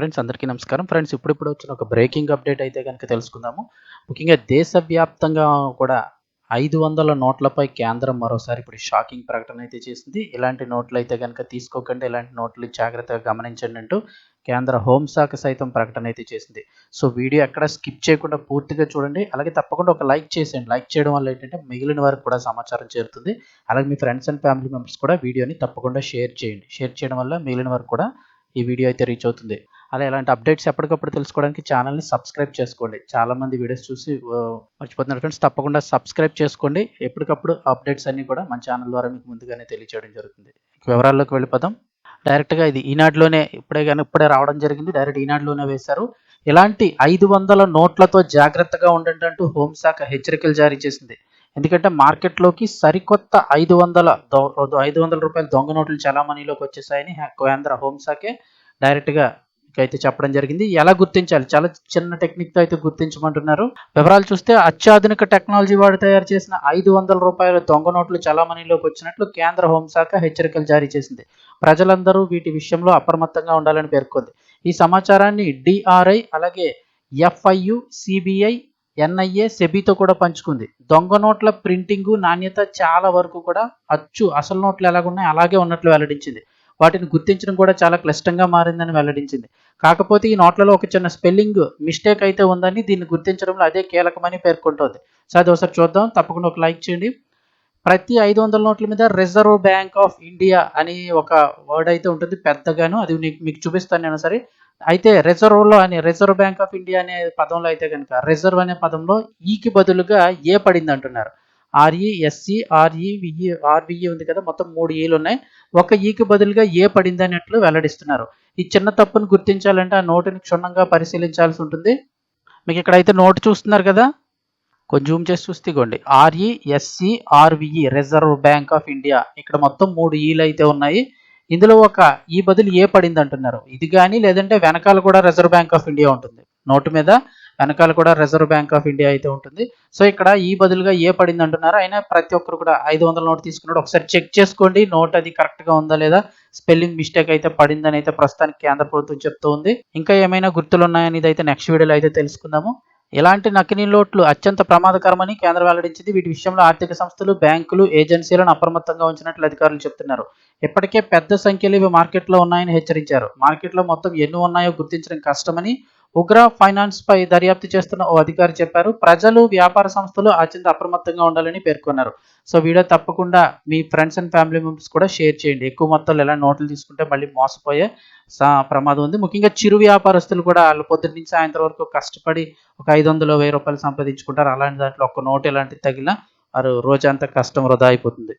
Friends అందరికీ నమస్కారం. Friends ఇప్పుడిప్పుడు వచ్చిన ఒక బ్రేకింగ్ అప్డేట్ అయితే కనుక తెలుసుకుందాము. ముఖ్యంగా దేశవ్యాప్తంగా కూడా ఐదు వందల నోట్లపై కేంద్రం మరోసారి ఇప్పుడు షాకింగ్ ప్రకటన అయితే చేసింది. ఇలాంటి నోట్లు అయితే కనుక తీసుకోకండి ఇలాంటి నోట్లు జాగ్రత్తగా గమనించండి అంటూ కేంద్ర హోంశాఖ సైతం ప్రకటన అయితే చేసింది. సో వీడియో ఎక్కడ స్కిప్ చేయకుండా పూర్తిగా చూడండి. అలాగే తప్పకుండా ఒక లైక్ చేసేయండి. లైక్ చేయడం వల్ల ఏంటంటే మిగిలిన వారికి కూడా సమాచారం చేరుతుంది. అలాగే మీ ఫ్రెండ్స్ అండ్ ఫ్యామిలీ మెంబర్స్ కూడా వీడియోని తప్పకుండా షేర్ చేయండి. షేర్ చేయడం వల్ల మిగిలిన వారికి కూడా ఈ వీడియో అయితే రీచ్ అవుతుంది. అలా ఇలాంటి అప్డేట్స్ ఎప్పటికప్పుడు తెలుసుకోవడానికి ఛానల్ని సబ్స్క్రైబ్ చేసుకోండి. చాలా మంది వీడియోస్ చూసి మర్చిపోతున్నారు ఫ్రెండ్స్. తప్పకుండా సబ్స్క్రైబ్ చేసుకోండి. ఎప్పటికప్పుడు అప్డేట్స్ అన్నీ కూడా మన ఛానల్ ద్వారా మీకు ముందుగానే తెలియజేయడం జరుగుతుంది. వివరాల్లోకి వెళ్ళిపోదాం. డైరెక్ట్గా ఇది ఈనాడులోనే ఇప్పుడే కానీ ఇప్పుడే రావడం జరిగింది. డైరెక్ట్ ఈనాడులోనే వేశారు. ఇలాంటి ఐదు వందల నోట్లతో జాగ్రత్తగా ఉండండి అంటూ హోంశాఖ హెచ్చరికలు జారీ చేసింది. ఎందుకంటే మార్కెట్లోకి సరికొత్త ఐదు వందల ఐదు వందల రూపాయల దొంగ నోట్లు చలామణిలోకి వచ్చేసాయని కేంద్ర హోంశాఖే డైరెక్ట్గా అయితే చెప్పడం జరిగింది. ఎలా గుర్తించాలి? చాలా చిన్న టెక్నిక్తో అయితే గుర్తించమంటున్నారు. వివరాలు చూస్తే అత్యాధునిక టెక్నాలజీ వాడి తయారు చేసిన ఐదు వందల రూపాయల దొంగ నోట్లు చలామణిలోకి వచ్చినట్లు కేంద్ర హోంశాఖ హెచ్చరికలు జారీ చేసింది. ప్రజలందరూ వీటి విషయంలో అప్రమత్తంగా ఉండాలని పేర్కొంది. ఈ సమాచారాన్ని డిఆర్ఐ అలాగే ఎఫ్ఐయు సిబిఐ ఎన్ఐఏ సెబీతో కూడా పంచుకుంది. దొంగ నోట్ల ప్రింటింగ్ నాణ్యత చాలా వరకు కూడా అచ్చు అసలు నోట్లు ఎలాగున్నాయి అలాగే ఉన్నట్లు వెల్లడించింది. వాటిని గుర్తించడం కూడా చాలా క్లిష్టంగా మారిందని వెల్లడించింది. కాకపోతే ఈ నోట్లలో ఒక చిన్న స్పెల్లింగ్ మిస్టేక్ అయితే ఉందని దీన్ని గుర్తించడంలో అదే కీలకమని పేర్కొంటోంది. సో అది ఒకసారి చూద్దాం. తప్పకుండా ఒక లైక్ చేయండి. ప్రతి ఐదు వందల నోట్ల మీద రిజర్వ్ బ్యాంక్ ఆఫ్ ఇండియా అని ఒక వర్డ్ అయితే ఉంటుంది పెద్దగాను. అది మీకు చూపిస్తాను నేను సరే అయితే రిజర్వ్లో అని రిజర్వ్ బ్యాంక్ ఆఫ్ ఇండియా అనే పదంలో అయితే కనుక రిజర్వ్ అనే పదంలో ఈకి బదులుగా ఏ పడింది అంటున్నారు? R E S E R E V E R V E ఉంది కదా మొత్తం మూడు ఈలు ఉన్నాయి. ఒక e ఈకి బదులుగా ఏ పడింది అన్నట్లు వెల్లడిస్తున్నారు. ఈ చిన్న తప్పును గుర్తించాలంటే ఆ నోటుని క్షుణ్ణంగా పరిశీలించాల్సి ఉంటుంది. మీకు ఇక్కడ అయితే నోటు చూస్తున్నారు కదా? కొంచెం జూమ్ చేసి చూస్తే R E S E R V E reserve bank of India ఇక్కడ మొత్తం మూడు ఈలు అయితే ఉన్నాయి. ఇందులో ఒక ఈ బదులు ఏ పడింది అంటున్నారు. ఇది కానీ లేదంటే వెనకాల కూడా రిజర్వ్ బ్యాంక్ ఆఫ్ ఇండియా ఉంటుంది. నోటు మీద వెనకాల కూడా రిజర్వ్ బ్యాంక్ ఆఫ్ ఇండియా అయితే ఉంటుంది. సో ఇక్కడ ఈ బదులుగా ఏ పడింది అంటున్నారు? అయినా ప్రతి ఒక్కరు కూడా ఐదు వందల నోట్ తీసుకున్నాడు. ఒకసారి చెక్ చేసుకోండి. నోట్ అది కరెక్ట్గా ఉందా లేదా? స్పెల్లింగ్ మిస్టేక్ అయితే పడిందని అయితే ప్రస్తుతానికి కేంద్ర ప్రభుత్వం చెప్తూ ఉంది. ఇంకా ఏమైనా గుర్తులు ఉన్నాయని అయితే నెక్స్ట్ వీడియోలో అయితే తెలుసుకుందాము. ఇలాంటి నకిలీ నోట్లు అత్యంత ప్రమాదకరమని కేంద్రం వెల్లడించింది. వీటి విషయంలో ఆర్థిక సంస్థలు బ్యాంకులు ఏజెన్సీలను అప్రమత్తంగా ఉంచినట్లు అధికారులు చెప్తున్నారు. ఇప్పటికే పెద్ద సంఖ్యలో ఇవి మార్కెట్లో ఉన్నాయని హెచ్చరించారు. మార్కెట్లో మొత్తం ఎన్ని ఉన్నాయో గుర్తించడం కష్టమని ఉగ్ర ఫైనాన్స్ పై దర్యాప్తు చేస్తున్న ఓ అధికారి చెప్పారు ప్రజలు వ్యాపార సంస్థలు అత్యంత అప్రమత్తంగా ఉండాలని పేర్కొన్నారు. సో వీడియో తప్పకుండా మీ ఫ్రెండ్స్ అండ్ ఫ్యామిలీ మెంబర్స్ కూడా షేర్ చేయండి. ఎక్కువ మొత్తంలో ఎలా నోట్లు తీసుకుంటే మళ్ళీ మోసపోయే సా- ప్రమాదం ఉంది. ముఖ్యంగా చిరు వ్యాపారస్తులు కూడా వాళ్ళు పొద్దున్న నుంచి సాయంత్రం వరకు కష్టపడి ఒక ఐదు వందలు వెయ్యి రూపాయలు సంపాదించుకుంటారు. అలాంటి దాంట్లో ఒక నోటు ఎలాంటి తగిలిన వారు రోజంతా కష్టం వృధా అయిపోతుంది.